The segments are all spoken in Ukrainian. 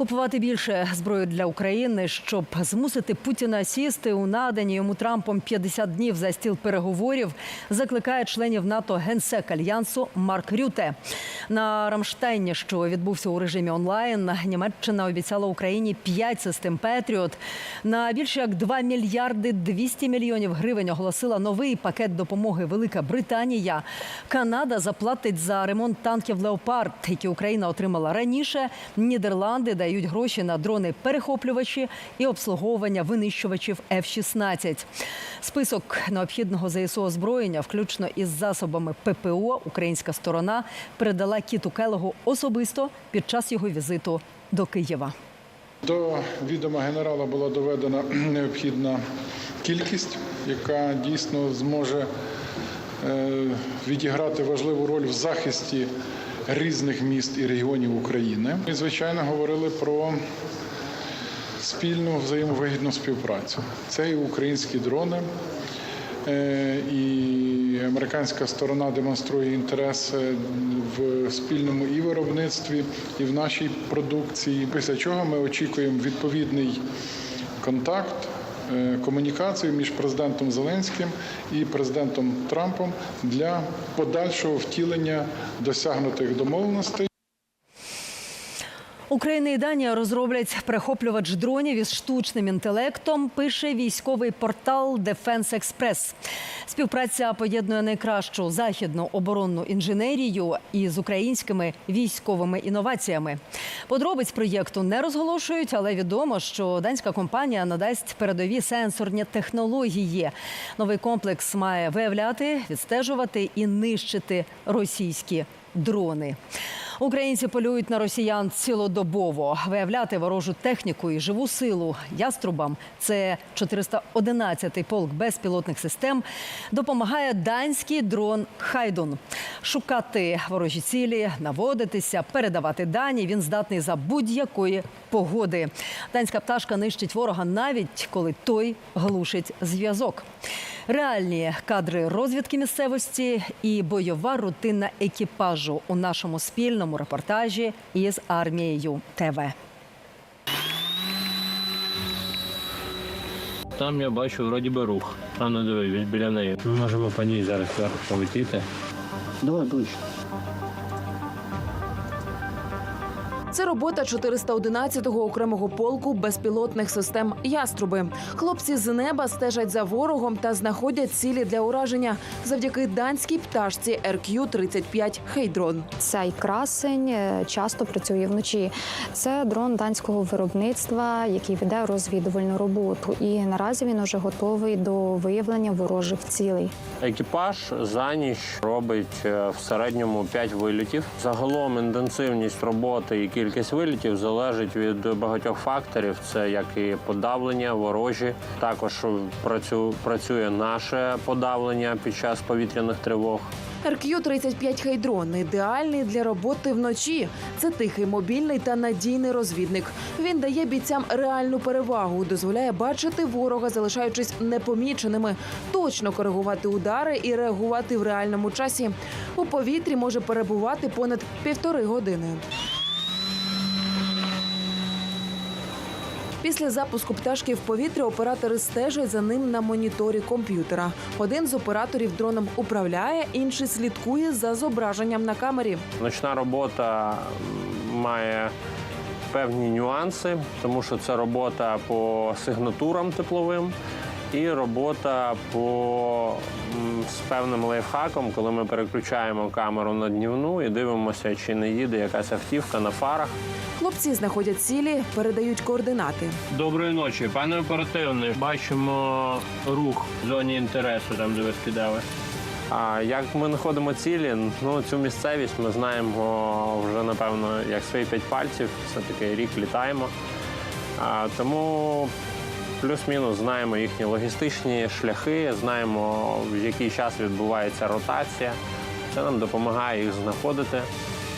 Купувати більше зброї для України, щоб змусити Путіна сісти у надані йому Трампом 50 днів за стіл переговорів, закликає членів НАТО генсек альянсу Марк Рюте. На Рамштайні, що відбувся у режимі онлайн, Німеччина обіцяла Україні 5 систем Петріот. На більше як 2 мільярди 200 мільйонів гривень оголосила новий пакет допомоги Велика Британія. Канада заплатить за ремонт танків Леопард, які Україна отримала раніше. Нідерланди дають гроші на дрони-перехоплювачі і обслуговування винищувачів F-16. Список необхідного ЗСУ озброєння, включно із засобами ППО, українська сторона передала Кіту Келегу особисто під час його візиту до Києва. До відома генерала була доведена необхідна кількість, яка дійсно зможе е, відіграти важливу роль в захисті різних міст і регіонів України. І, звичайно, говорили про спільну взаємовигідну співпрацю. Це і українські дрони. е, І американська сторона демонструє інтерес е, в спільному і виробництві, і в нашій продукції. Після чого ми очікуємо відповідний контакт, комунікацію між президентом Зеленським і президентом Трампом для подальшого втілення досягнутих домовленостей. Україна і Данія розроблять перехоплювач дронів із штучним інтелектом. Пише військовий портал Defense Express. Співпраця поєднує найкращу західну оборонну інженерію із українськими військовими інноваціями. Подробиць проєкту не розголошують, але відомо, що данська компанія надасть передові сенсорні технології. Новий комплекс має виявляти, відстежувати і нищити російські дрони. Українці полюють на росіян цілодобово. Виявляти ворожу техніку і живу силу яструбам. Це 411-й полк безпілотних систем. Допомагає данський дрон Хайдун. Шукати ворожі цілі, наводитися, передавати дані. Він здатний за будь-якої погоди. Данська пташка нищить ворога навіть коли той глушить зв'язок. Реальні кадри розвідки місцевості і бойова рутина екіпажу у нашому спільному репортажі із армією ТВ. Там я бачу вроді би рух. А ну диви, біля неї. Ми можемо по ній зараз полетіти. Давай ближче. Це робота 411-го окремого полку безпілотних систем Яструби. Хлопці з неба стежать за ворогом та знаходять цілі для ураження завдяки данській пташці RQ-35 Хейдрон. Цей красень е, часто працює вночі. Це дрон данського виробництва, який веде розвідувальну роботу. І наразі він уже готовий до виявлення ворожих цілей. Екіпаж за ніч робить е, в середньому 5 вилітів. Загалом інтенсивність роботи і кількість вилітів залежить від багатьох факторів. Це як і подавлення, ворожі. Також працю- працює наше подавлення під час повітряних тривог. RQ-35 Хейдрон ідеальний для роботи вночі. Це тихий, мобільний та надійний розвідник. Він дає бійцям реальну перевагу, дозволяє бачити ворога, залишаючись непоміченими, точно коригувати удари і реагувати в реальному часі. У повітрі може перебувати понад півтори години. Після запуску пташки в повітря оператори стежать за ним на моніторі комп'ютера. Один з операторів дроном управляє, інший слідкує за зображенням на камері. Ночна робота має певні нюанси, тому що це робота по сигнатурам тепловим і робота по з певним лайфхаком, коли ми переключаємо камеру на днівну і дивимося, чи не їде якась автівка на фарах. Хлопці знаходять цілі, передають координати. Доброї ночі, пане оперативний. Бачимо рух в зоні інтересу, там де ви скидали. А як ми знаходимо цілі, ну цю місцевість ми знаємо вже напевно як свої п'ять пальців. Все таки рік літаємо. А, тому плюс-мінус знаємо їхні логістичні шляхи, знаємо в який час відбувається ротація. Це нам допомагає їх знаходити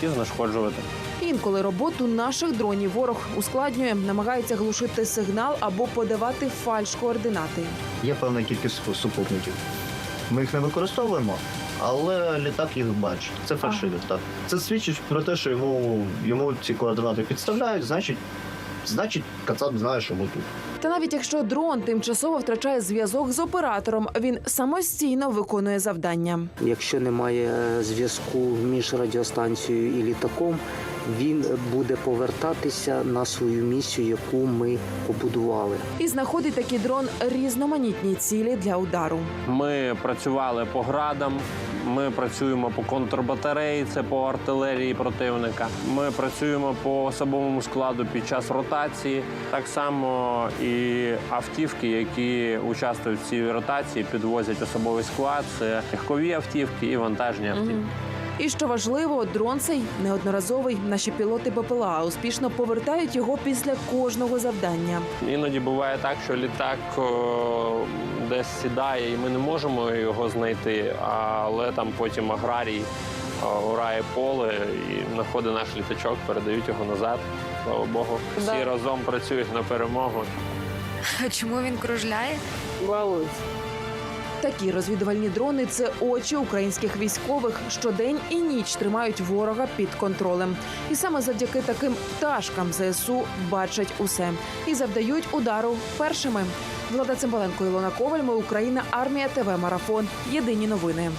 і знешкоджувати. Інколи роботу наших дронів ворог ускладнює, намагається глушити сигнал або подавати фальш координати. Є певна кількість супутників. Ми їх не використовуємо, але літак їх бачить. Це фальшивий літак. Це свідчить про те, що йому, йому ці координати підставляють, значить значить Кацап знає, що ми тут. Та навіть якщо дрон тимчасово втрачає зв'язок з оператором, він самостійно виконує завдання. Якщо немає е, зв'язку між радіостанцією і літаком, він буде повертатися на свою місію, яку ми побудували. І знаходить такий дрон різноманітні цілі для удару. Ми працювали по градам. Ми працюємо по контрбатареї, це по артилерії противника. Ми працюємо по особовому складу під час ротації. Так само і автівки, які участвують в цій ротації, підвозять особовий склад. Це легкові автівки і вантажні автівки. І що важливо, дрон цей неодноразовий. Наші пілоти БПЛА успішно повертають його після кожного завдання. Іноді буває так, що літак о, десь сідає, і ми не можемо його знайти, але там потім аграрій орає поле і знаходить наш літачок, передають його назад. Слава Богу, всі Да. разом працюють на перемогу. А чому він кружляє? Балується. Такі розвідувальні дрони це очі українських військових. що день і ніч тримають ворога під контролем. І саме завдяки таким пташкам ЗСУ бачать усе і завдають удару першими. Влада Цимбаленко, Ілона Коваль. Ми Україна. Армія ТВ Марафон. Єдині новини.